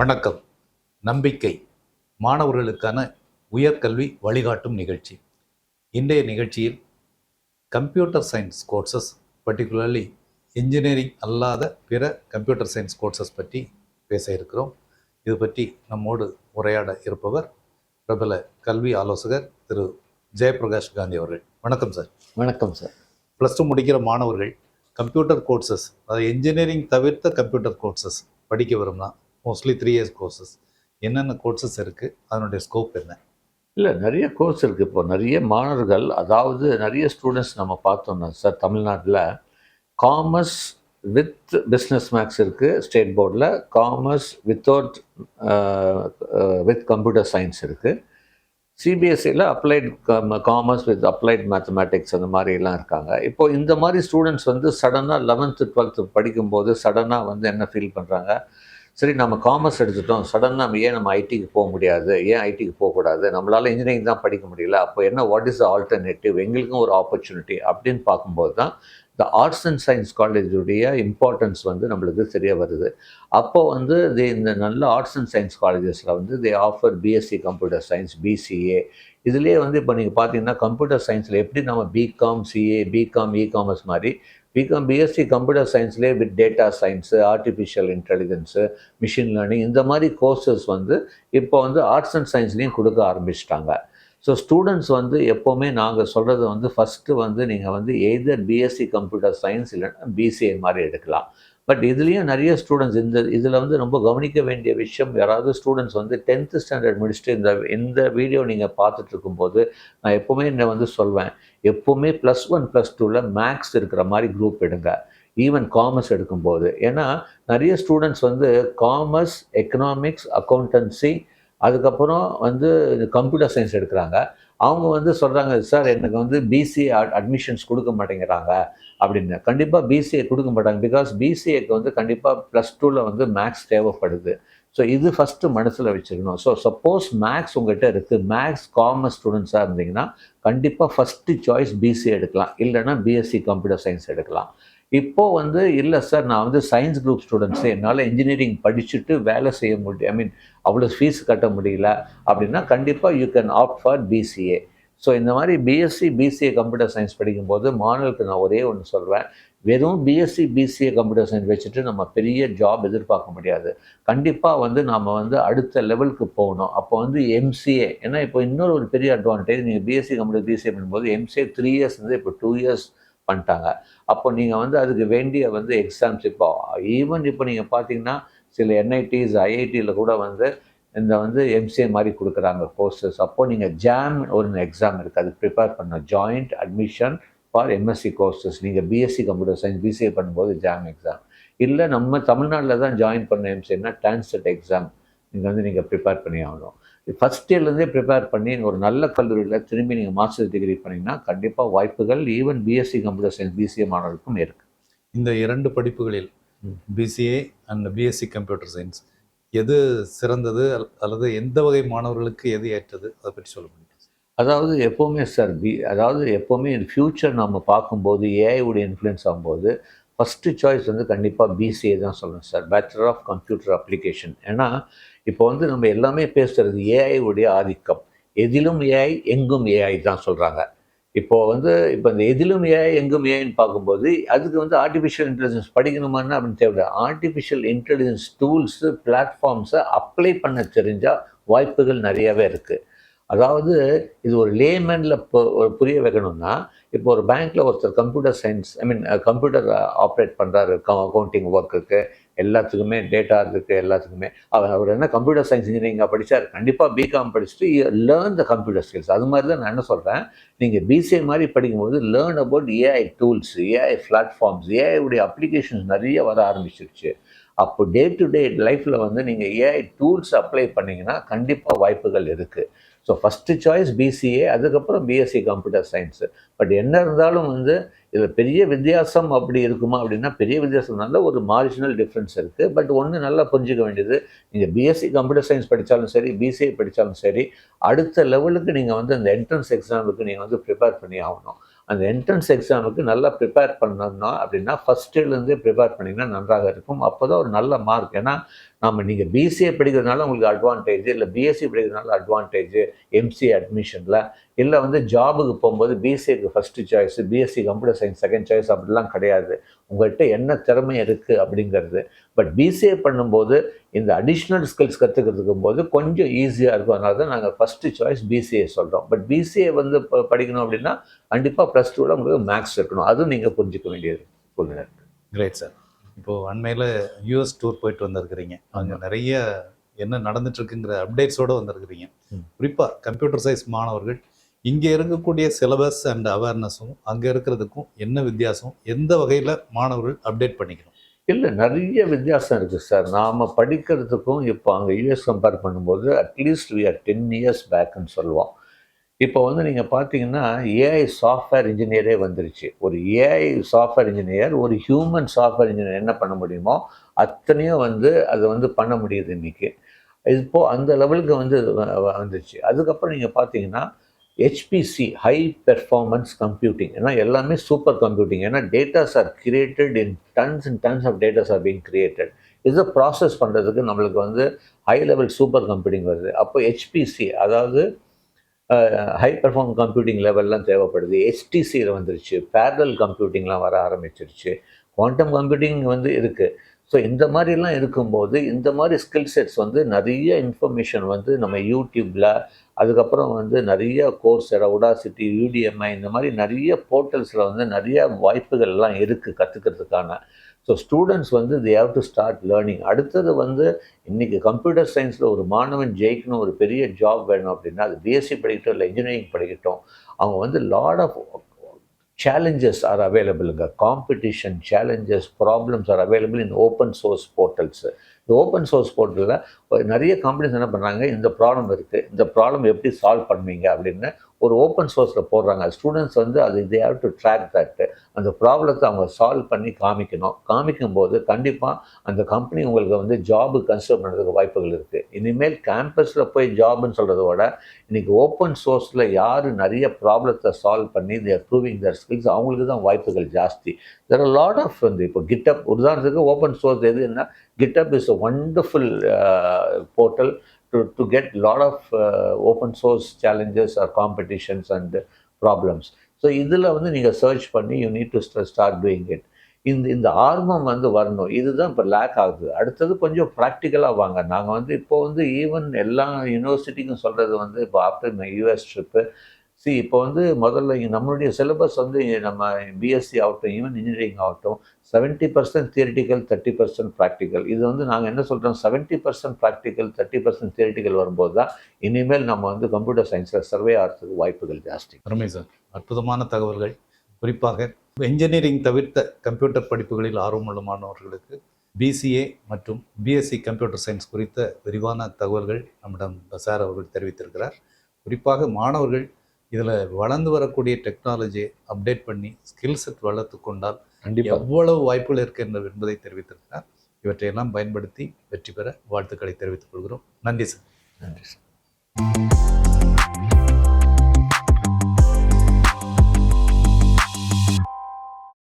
வணக்கம். நம்பிக்கை மாணவர்களுக்கான உயர்கல்வி வழிகாட்டும் நிகழ்ச்சி. இன்றைய நிகழ்ச்சியில் computer science courses particularly engineering அல்லாத பிற கம்ப்யூட்டர் சயின்ஸ் கோர்சஸ் பற்றி பேச இருக்கிறோம். இது பற்றி நம்மோடு உரையாட இருப்பவர் பிரபல கல்வி ஆலோசகர் திரு ஜெயபிரகாஷ் காந்தி அவர்கள். வணக்கம் சார். வணக்கம் சார். ப்ளஸ் டூ முடிக்கிற மாணவர்கள் கம்ப்யூட்டர் கோர்சஸ் அதாவது இன்ஜினியரிங் தவிர்த்த கம்ப்யூட்டர் கோர்சஸ் படிக்க விரும்பினா மோஸ்ட்லி த்ரீ இயர்ஸ் கோர்சஸ் என்னென்ன கோர்சஸ் இருக்குது அதனுடைய ஸ்கோப் என்ன? இல்லை நிறைய கோர்ஸ் இருக்குது இப்போ. நிறைய மாணவர்கள் அதாவது நிறைய ஸ்டூடெண்ட்ஸ் நம்ம பார்த்தோம்னா சார் தமிழ்நாட்டில் காமர்ஸ் வித் பிஸ்னஸ் மேக்ஸ் இருக்குது ஸ்டேட் போர்டில் commerce without with computer science இருக்குது சிபிஎஸ்சியில் applied commerce with applied mathematics அந்த மாதிரிலாம் இருக்காங்க. இப்போ இந்த மாதிரி ஸ்டூடெண்ட்ஸ் வந்து சடனாக லெவன்த்து டுவெல்த்து படிக்கும்போது சடனாக வந்து என்ன ஃபீல் பண்ணுறாங்க சரி நம்ம காமர்ஸ் எடுத்துட்டோம். சடனாக நம்ம ஏன் நம்ம ஐடிக்கு போக முடியாது? ஏன் ஐடிக்கு போகக்கூடாது நம்மளால் இன்ஜினியரிங் தான் படிக்க முடியல. அப்போ என்ன வாட் இஸ் த ஆல்டர்னேட்டிவ் எங்களுக்கும் ஒரு ஆப்பர்ச்சுனிட்டி அப்படின்னு பார்க்கும்போது தான் இந்த ஆர்ட்ஸ் அண்ட் சயின்ஸ் காலேஜுடைய இம்பார்ட்டன்ஸ் வந்து நம்மளுக்கு தெரிய வருது. அப்போ வந்து இது இந்த நல்ல ஆர்ட்ஸ் அண்ட் சயின்ஸ் காலேஜஸில் வந்து they offer BSc computer science BCA இதுலேயே வந்து இப்போ நீங்கள் பார்த்தீங்கன்னா கம்ப்யூட்டர் சயின்ஸில் எப்படி நம்ம BCom CA BCom e commerce மாதிரி BCom BSc computer சயின்ஸ்லேயே with data science artificial intelligence machine learning இந்த மாதிரி கோர்சஸ் வந்து இப்போ வந்து ஆர்ட்ஸ் அண்ட் சயின்ஸ்லேயும் கொடுக்க ஆரம்பிச்சிட்டாங்க. ஸோ ஸ்டூடெண்ட்ஸ் வந்து எப்போவுமே நாங்கள் சொல்கிறது வந்து ஃபஸ்ட்டு வந்து நீங்கள் வந்து எய்தர் பிஎஸ்சி கம்ப்யூட்டர் சயின்ஸ் இல்லைன்னா பிசிஏ மாதிரி எடுக்கலாம். பட் இதுலேயும் நிறைய ஸ்டூடெண்ட்ஸ் இந்த இதில் வந்து ரொம்ப கவனிக்க வேண்டிய விஷயம் யாராவது ஸ்டூடெண்ட்ஸ் வந்து டென்த்து ஸ்டாண்டர்ட் முடிச்சுட்டு இந்த இந்த வீடியோ நீங்கள் பார்த்துட்டு இருக்கும்போது நான் எப்போவுமே என்ன வந்து சொல்வேன் எப்போவுமே ப்ளஸ் ஒன் ப்ளஸ் டூவில் மேக்ஸ் இருக்கிற மாதிரி குரூப் எடுங்க. ஈவன் காமர்ஸ் எடுக்கும்போது. ஏன்னா நிறைய ஸ்டூடெண்ட்ஸ் வந்து காமர்ஸ் எக்கனாமிக்ஸ் அக்கௌண்டன்சி அதுக்கப்புறம் வந்து கம்ப்யூட்டர் சயின்ஸ் எடுக்கிறாங்க. அவங்க வந்து சொல்கிறாங்க சார் எனக்கு வந்து பிசி அட்மிஷன்ஸ் கொடுக்க மாட்டேங்கிறாங்க. அப்படின்னு. கண்டிப்பாக பிசிஏ கொடுக்க மாட்டாங்க. பிகாஸ் பிசிஏக்கு வந்து கண்டிப்பாக ப்ளஸ் டூவில் வந்து மேக்ஸ் தேவைப்படுது. ஸோ இது ஃபஸ்ட்டு மனசில் வச்சுக்கணும். ஸோ சப்போஸ் மேக்ஸ் உங்கள்கிட்ட இருக்குது மேக்ஸ் காமர்ஸ் ஸ்டூடெண்ட்ஸாக இருந்தீங்கன்னா கண்டிப்பாக ஃபஸ்ட்டு சாய்ஸ் பிசிஏ எடுக்கலாம். இல்லைன்னா பிஎஸ்சி கம்ப்யூட்டர் சயின்ஸ் எடுக்கலாம். இப்போது வந்து இல்லை சார் நான் வந்து சயின்ஸ் குரூப் ஸ்டூடெண்ட்ஸு என்னால் இன்ஜினியரிங் படிச்சுட்டு வேலை செய்ய முடியும் ஐ மீன் அவ்வளோ ஃபீஸ் கட்ட முடியல அப்படின்னா கண்டிப்பாக you can opt for BCA so இந்த மாதிரி பிஎஸ்சி பிசிஏ கம்ப்யூட்டர் சயின்ஸ் படிக்கும்போது மாணவர்களுக்கு நான் ஒரே ஒன்று சொல்வேன் வெறும் பிஎஸ்சி பிசிஏ கம்ப்யூட்டர் சயின்ஸ் வச்சுட்டு நம்ம பெரிய ஜாப் எதிர்பார்க்க முடியாது. கண்டிப்பாக வந்து நாம் வந்து அடுத்த லெவலுக்கு போகணும். அப்போ வந்து எம்சிஏ ஏன்னா இப்போ இன்னொரு ஒரு பெரிய அட்வான்டேஜ் நீங்கள் பிஎஸ்சி கம்ப்யூட்டர் பிசிஏ பண்ணும்போது எம்சிஏ த்ரீ இயர்ஸ் வந்து இப்போ டூ இயர்ஸ் பண்ணிட்டாங்க. அப்போ நீங்கள் வந்து அதுக்கு வேண்டிய வந்து எக்ஸாம்ஸ் இப்போ ஈவன் இப்போ நீங்கள் பார்த்தீங்கன்னா சில என்ஐடிஸ் ஐஐடியில் கூட வந்து இந்த வந்து எம்சிஏ மாதிரி கொடுக்குறாங்க கோர்சஸ் அப்போது நீங்கள் ஜாம் ஒரு எக்ஸாம் இருக்குது அது ப்ரிப்பேர் பண்ண joint admission for MSc courses நீங்கள் பிஎஸ்சி கம்ப்யூட்டர் சயின்ஸ் பிசிஏ பண்ணும்போது ஜாம் எக்ஸாம் இல்லை நம்ம தமிழ்நாட்டில் தான் ஜாயின் பண்ண எம்சிஏன்னா டான்செட் எக்ஸாம் நீங்கள் வந்து நீங்கள் ப்ரிப்பேர் பண்ணி ஆகணும். ஃபஸ்ட் இயர்லேருந்தே ப்ரிப்பேர் பண்ணி ஒரு நல்ல கல்லூரியில் திரும்பி நீங்கள் மாஸ்டர்ஸ் டிகிரி பண்ணிங்கன்னா கண்டிப்பாக வாய்ப்புகள் even BSc computer science BCA மாணவர்களுக்கும் இருக்குது இந்த இரண்டு படிப்புகளில். BCA and BSc computer science எது சிறந்தது அல்- அல்லது எந்த வகை மாணவர்களுக்கு எது ஏற்றது? அதை பற்றி சொல்ல முடியும்? அதாவது எப்போவுமே சார் பி அதாவது எப்போவுமே ஃப்யூச்சர் நம்ம பார்க்கும்போது ஏஐவுடைய இன்ஃப்ளூயன்ஸ் ஆகும்போது ஃபஸ்ட்டு சாய்ஸ் வந்து கண்டிப்பாக பிசிஏ தான் சொல்லணும் sir. Bachelor of computer application ஏன்னா இப்போ வந்து நம்ம எல்லாமே பேசுகிறது ஏஐ உடைய ஆதிக்கம். எதிலும் ஏஐ எங்கும் ஏஐ தான் சொல்கிறாங்க இப்போ வந்து இப்போ இந்த எதிலும் ஏஐ எங்கும் ஏஐன்னு பார்க்கும்போது அதுக்கு வந்து ஆர்டிஃபிஷியல் இன்டெலிஜென்ஸ் படிக்கணுமான்னு அப்படின்னு தேவை ஆர்டிஃபிஷியல் இன்டெலிஜென்ஸ் டூல்ஸு பிளாட்ஃபார்ம்ஸை அப்ளை பண்ண தெரிஞ்சால் வாய்ப்புகள் நிறையவே இருக்குது அதாவது இது ஒரு லேமேனில் புரிய வைக்கணும்னா இப்போ ஒரு பேங்க்கில் ஒருத்தர் computer science I mean computer operate பண்ணுறாரு அக்கௌண்டிங் ஒர்க்குக்கு எல்லாத்துக்குமே டேட்டா இருக்குது எல்லாத்துக்குமே. அவர் அவர் என்ன கம்ப்யூட்டர் சயின்ஸ் இன்ஜினியரிங்காக படித்தார் கண்டிப்பாக பிகாம் படிச்சுட்டு லேர்ன் த கம்ப்யூட்டர் ஸ்கில்ஸ் அது மாதிரி தான் நான் என்ன சொல்கிறேன் நீங்கள் பிசிஏ மாதிரி படிக்கும்போது learn about AI tools AI platforms AI உடைய அப்ளிகேஷன்ஸ் நிறைய வர ஆரம்பிச்சிருச்சு. அப்போ டே டு டே லைஃப்பில் வந்து நீங்கள் ஏஐ டூல்ஸ் அப்ளை பண்ணிங்கன்னா கண்டிப்பாக வாய்ப்புகள் இருக்குது ஸோ ஃபஸ்ட்டு சாய்ஸ் பிசிஏ அதுக்கப்புறம் பிஎஸ்சி கம்ப்யூட்டர் சயின்ஸு பட் என்ன இருந்தாலும் வந்து இதில் பெரிய வித்தியாசம் அப்படி இருக்குமா அப்படின்னா பெரிய வித்தியாசம் நல்ல ஒரு மார்ஜினல் டிஃப்ரென்ஸ் இருக்குது பட் ஒன்று நல்லா புரிஞ்சிக்க வேண்டியது நீங்கள் பிஎஸ்சி கம்ப்யூட்டர் சயின்ஸ் படித்தாலும் சரி பிசிஏ படித்தாலும் சரி அடுத்த லெவலுக்கு நீங்கள் வந்து அந்த என்ட்ரன்ஸ் எக்ஸாமுக்கு நீங்கள் வந்து ப்ரிப்பேர் பண்ணி ஆகணும். அந்த என்ட்ரன்ஸ் எக்ஸாமுக்கு நல்லா ப்ரிப்பேர் பண்ணணும் அப்படின்னா ஃபஸ்ட் இயர்லேருந்தே ப்ரிப்பேர் பண்ணிங்கன்னா நன்றாக இருக்கும். அப்போ தான் ஒரு நல்ல மார்க் ஏன்னா நாம் நீங்கள் பிசிஏ படிக்கிறதுனால உங்களுக்கு அட்வான்டேஜ் இல்லை பிஎஸ்சி படிக்கிறதுனால அட்வான்டேஜ் எம்சிஏ அட்மிஷனில் இல்லை வந்து ஜாபுக்கு போகும்போது பிசிஏக்கு first choice BSc computer science second choice அப்படிலாம் கிடையாது. உங்கள்கிட்ட என்ன திறமை இருக்குது அப்படிங்கிறது. பட் பிசிஏ பண்ணும்போது இந்த அடிஷ்னல் ஸ்கில்ஸ் கற்றுக்கிறதுக்கும் போது கொஞ்சம் ஈஸியாக இருக்கும். அதனால தான் நாங்கள் ஃபஸ்ட்டு சாய்ஸ் பிசிஏ சொல்கிறோம் பட் பிசிஏ வந்து இப்போ படிக்கணும் அப்படின்னா கண்டிப்பாக ப்ளஸ் டூவில் உங்களுக்கு மேக்ஸ் இருக்கணும். அதுவும் நீங்கள் புரிஞ்சிக்க வேண்டியது. சூழ்நிலை கிரேட் சார் இப்போது அண்மையில் யூஎஸ் டூர் போயிட்டு வந்திருக்கிறீங்க. அங்கே நிறைய என்ன நடந்துட்டு இருக்குங்கிற அப்டேட்ஸோடு வந்திருக்கிறீங்க. குறிப்பாக கம்ப்யூட்டர் சயின்ஸ் மாணவர்கள் இங்கே இருக்கக்கூடிய சிலபஸ் அண்ட் அவேர்னஸும் அங்கே இருக்கிறதுக்கும் என்ன வித்தியாசம்? எந்த வகையில் மாணவர்கள் அப்டேட் பண்ணிக்கணும்? இல்லை நிறைய வித்தியாசம் இருக்குது சார். நாம் படிக்கிறதுக்கும் இப்போ அங்கே யூஎஸ் கம்பேர் பண்ணும்போது அட்லீஸ்ட் we are டென் இயர்ஸ் பேக்குன்னு சொல்லுவோம். இப்போ வந்து நீங்கள் பார்த்தீங்கன்னா ஏஐ சாஃப்ட்வேர் இன்ஜினியரே வந்துருச்சு. ஒரு ஏஐ சாஃப்ட்வேர் இன்ஜினியர் ஒரு ஹியூமன் சாஃப்ட்வேர் இன்ஜினியர் என்ன பண்ண முடியுமோ அத்தனையும் வந்து அதை வந்து பண்ண முடியுது இன்றைக்கி இப்போ அந்த லெவலுக்கு வந்து வந்துருச்சு. அதுக்கப்புறம் நீங்கள் பார்த்தீங்கன்னா ஹெச்பிசி ஹை பெர்ஃபார்மன்ஸ் கம்ப்யூட்டிங் ஏன்னா எல்லாமே சூப்பர் கம்ப்யூட்டிங் ஏன்னா datas are created in tons and tons of datas are being created இதை ப்ராசஸ் பண்ணுறதுக்கு நம்மளுக்கு வந்து ஹை லெவல் சூப்பர் கம்ப்யூட்டிங் வருது. அப்போ ஹெச்பிசி அதாவது ஹை பெர்ஃபார்ம் கம்ப்யூட்டிங் லெவல்லாம் தேவைப்படுது. எஸ்டிசியில் வந்துருச்சு. பேரல் கம்ப்யூட்டிங்லாம் வர ஆரம்பிச்சிருச்சு. குவாண்டம் கம்ப்யூட்டிங் வந்து இருக்குது ஸோ இந்த மாதிரிலாம் இருக்கும்போது இந்த மாதிரி ஸ்கில் செட்ஸ் வந்து நிறைய இன்ஃபர்மேஷன் வந்து நம்ம யூடியூப்பில் அதுக்கப்புறம் வந்து நிறைய கோர்ஸ் உடாசிட்டி யூடிஎம்ஐ இந்த மாதிரி நிறைய போர்ட்டல்ஸில் வந்து நிறைய வாய்ப்புகள் எல்லாம் இருக்குது கற்றுக்கிறதுக்கான ஸோ ஸ்டூடெண்ட்ஸ் வந்து they have to start learning அடுத்தது வந்து இன்றைக்கி கம்ப்யூட்டர் சயின்ஸில் ஒரு மாணவன் ஜெயிக்கணும் ஒரு பெரிய ஜாப் வேணும் அப்படின்னா அது பிஎஸ்சி படிக்கட்டும் இல்லை இன்ஜினியரிங் படிக்கட்டும் அவங்க வந்து lot of challenges are அவைலபிளுங்க competition challenges problems are available in open source portals இந்த ஓப்பன் சோர்ஸ் போர்ட்டலில் நிறைய கம்பெனிஸ் என்ன பண்ணுறாங்க இந்த ப்ராப்ளம் இருக்குது இந்த ப்ராப்ளம் எப்படி சால்வ் பண்ணுவீங்க அப்படின்னு ஒரு ஓப்பன் சோர்ஸில் போடுறாங்க. ஸ்டூடெண்ட்ஸ் வந்து அது they have to track that அந்த ப்ராப்ளத்தை அவங்க சால்வ் பண்ணி காமிக்கணும். காமிக்கும் போது கண்டிப்பாக அந்த கம்பெனி உங்களுக்கு வந்து ஜாபு கன்சிடர் பண்ணுறதுக்கு வாய்ப்புகள் இருக்குது இனிமேல் கேம்பஸில் போய் ஜாப்னு சொல்கிறத விட இன்றைக்கி ஓப்பன் சோர்ஸில் யார் நிறைய ப்ராப்ளத்தை சால்வ் பண்ணி தேர் ப்ரூவிங் தர் ஸ்கில்ஸ் அவங்களுக்கு தான் வாய்ப்புகள் ஜாஸ்தி. தெர் ஆர் லாட் ஆஃப் வந்து இப்போ கிட்டப் உதாரணத்துக்கு ஓப்பன் சோர்ஸ் எதுன்னா GitHub is a wonderful portal to to get lot of open source challenges are competitions and problems so இதில் வந்து நீங்கள் சர்ச் பண்ணி you need to start doing it இந்த இந்த ஆர்வம் வந்து வரணும். இதுதான் இப்போ லேக் ஆகுது. அடுத்தது கொஞ்சம் ப்ராக்டிக்கலாக வாங்க. நாங்கள் வந்து இப்போ வந்து ஈவன் எல்லா யூனிவர்சிட்டிக்கும் சொல்கிறது வந்து இப்போ ஆஃப்டர் மை யூஎஸ் ட்ரிப்பு சி இப்போ வந்து முதல்ல இங்கே நம்மளுடைய சிலபஸ் வந்து நம்ம பிஎஸ்சி ஆகட்டும் ஈவன் இன்ஜினியரிங் ஆகட்டும் seventy percent theoretical thirty percent practical இது வந்து நாங்கள் என்ன சொல்கிறோம் seventy percent practical thirty percent theoretical வரும்போது தான் இனிமேல் நம்ம வந்து கம்ப்யூட்டர் சயின்ஸில் சர்வே ஆகிறதுக்கு வாய்ப்புகள் ஜாஸ்தி. அருமை சார் அற்புதமான தகவல்கள். குறிப்பாக இன்ஜினியரிங் தவிர்த்த கம்ப்யூட்டர் படிப்புகளில் ஆர்வமுள்ள மாணவர்களுக்கு பிசிஏ மற்றும் பிஎஸ்சி கம்ப்யூட்டர் சயின்ஸ் குறித்த விரிவான தகவல்கள் நம்மிடம் சார் அவர்கள் தெரிவித்திருக்கிறார். குறிப்பாக மாணவர்கள் இதில் வளர்ந்து வரக்கூடிய டெக்னாலஜியை அப்டேட் பண்ணி ஸ்கில் செட் வளர்த்து கொண்டால் எவ்வளவு வாய்ப்புகள் இருக்கின்றது என்பதை தெரிவித்திருக்கிறார். இவற்றையெல்லாம் பயன்படுத்தி வெற்றி பெற வாழ்த்துக்களை தெரிவித்துக் கொள்கிறோம். நன்றி சார். நன்றி சார்.